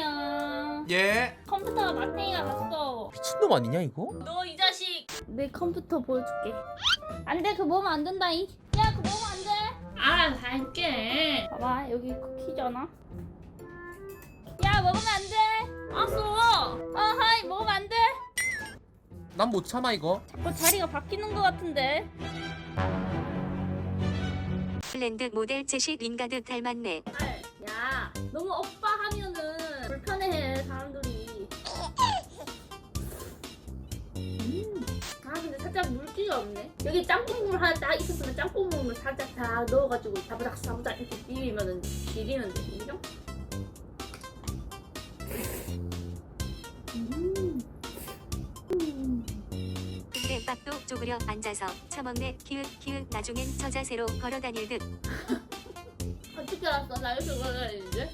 아니야. 예. 컴퓨터가 마탱이가 갔어. 미친놈 아니냐 이거? 너 이 자식. 내 컴퓨터 보여줄게. 안 돼, 그 몸은 안 된다. 이. 야, 그, 아, 그 몸은 안 돼. 아, 갈게. 봐봐, 여기 쿠키잖아. 야, 먹으면 안 돼. 알았어. 아하이, 먹으면 안 돼. 난 못 참아 이거. 자꾸 자리가 바뀌는 것 같은데. 랜드 모델 제시 링가드 닮았네. 야, 너무 오빠 하면은 불편해해 사람들이 음. 아 근데 살짝 물기가 없네 여기 짬뽕물 하나 딱 있었으면 짬뽕물 살짝 다 넣어가지고 다부작 사부작 이렇게 비비면은 비리는데 인정? 음. 음. 근데 밥도 쪼그려 앉아서 처먹네. 키읔 키읔 나중엔 저 자세로 걸어다닐 듯. 어떻게 알았어? 나 이렇게 걸어야지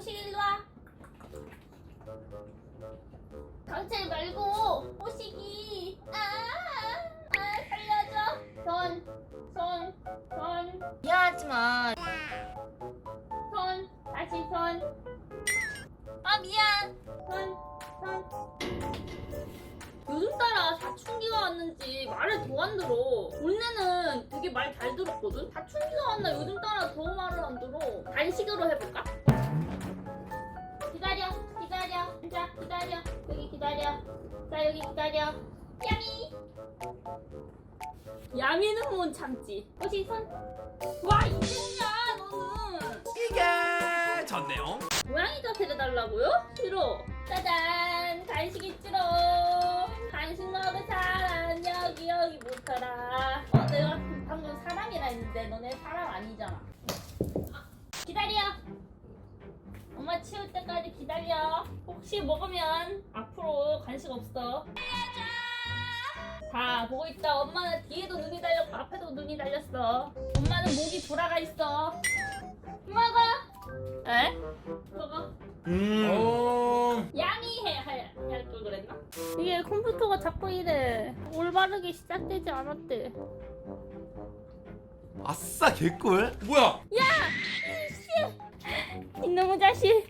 오식 일로 와 강철 말고 오식이 아, 아 살려줘 손, 손, 손 미안하지만 손, 다시 손. 아 미안. 손, 손. 요즘 따라 사춘기가 왔는지 말을 더 안 들어. 원래는 되게 말 잘 들었거든. 사춘기가 왔나 요즘 따라 더 말을 안 들어. 간식으로 해볼까? 앉아, 기다려. 여기 기다려. 자 여기 기다려. 야미. 야미는 못 참지. 오시 손. 와 이제야 너는. 이게 졌네요. 고양이 자세를 달라고요? 싫어. 짜잔 간식 있지롱. 간식 먹을 사람 여기 여기 못 살아. 어 내가 방금 사람이라 했는데 너네 사람 아니잖아. 아, 기다려. 엄마 치울 때까지 기다려. 혹시 먹으면 앞으로 간식 없어. 자 보고 있다. 엄마는 뒤에도 눈이 달렸고 앞에도 눈이 달렸어. 엄마는 목이 돌아가 있어. 먹어. 에? 먹어. 음. 어. 양이 해야 할걸 그랬나? 이게 컴퓨터가 자꾸 이래. 올바르게 시작되지 않았대. 아싸 개꿀. 뭐야? 이놈의 자식.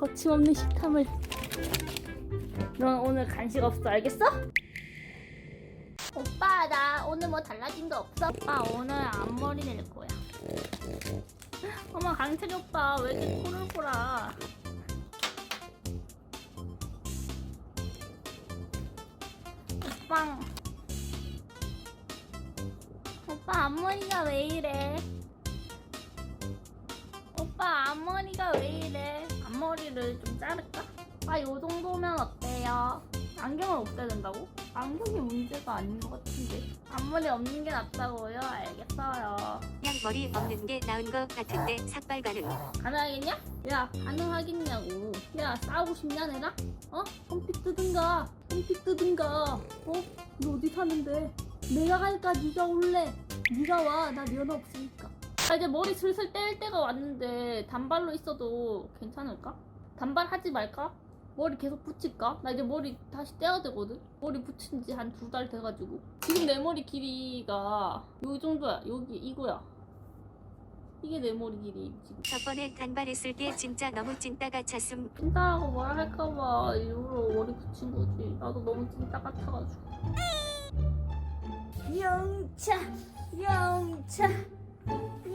거침없는 식탐을. 넌 오늘 간식 없어, 알겠어? 오빠, 나 오늘 뭐 달라진 거 없어? 오빠, 오늘 앞머리 낼 거야. 어머, 강철이 오빠, 왜 이렇게 코를 골아? 오빠. 오빠, 앞머리가 왜 이래? 오빠 앞머리가 왜 이래? 앞머리를 좀 자를까? 아, 요 정도면 어때요? 안경을 없애야 된다고? 안경이 문제가 아닌 것 같은데. 앞머리 없는 게 낫다고요? 알겠어요. 그냥 머리 없는 게 나은 것 같은데 삭발 가능. 가능하겠냐? 야, 가능하겠냐고. 야, 싸우고 싶냐, 내랑? 어? 컴피 뜨든가. 컴피 뜨든가. 어? 너 어디 사는데? 내가 갈까? 네가 올래? 네가 와. 나 면허 없으니까. 아, 이제 머리 슬슬 뗄 때가 왔는데 단발로 있어도 괜찮을까? 단발 하지 말까? 머리 계속 붙일까? 나 이제 머리 다시 떼야 되거든? 머리 붙인 지 한 두 달 돼가지고. 지금 내 머리 길이가 요 정도야. 여기 이거야. 이게 내 머리 길이 지금. 저번에 단발했을 때 진짜 너무 찐따 같았음. 찐따라고 뭐라 할까봐 일부러 머리 붙인 거지. 나도 너무 찐따 같아가지고. 영차, 영차,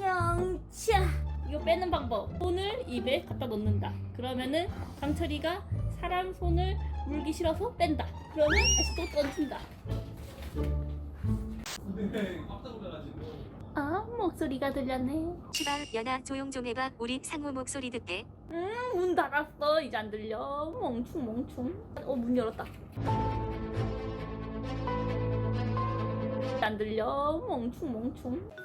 영차. 이거 빼는 방법. 손을 입에 갖다 넣는다. 그러면은 강철이가 사람 손을 물기 싫어서 뺀다. 그러면 다시 또 던진다. 아, 목소리가 들렸네. 시발 연아 조용 좀 해봐. 우리 상호 목소리 듣게. 음, 문 닫았어. 이제 안 들려. 멍충, 멍충. 어, 문 열었다. 안 들려. 멍충, 멍충.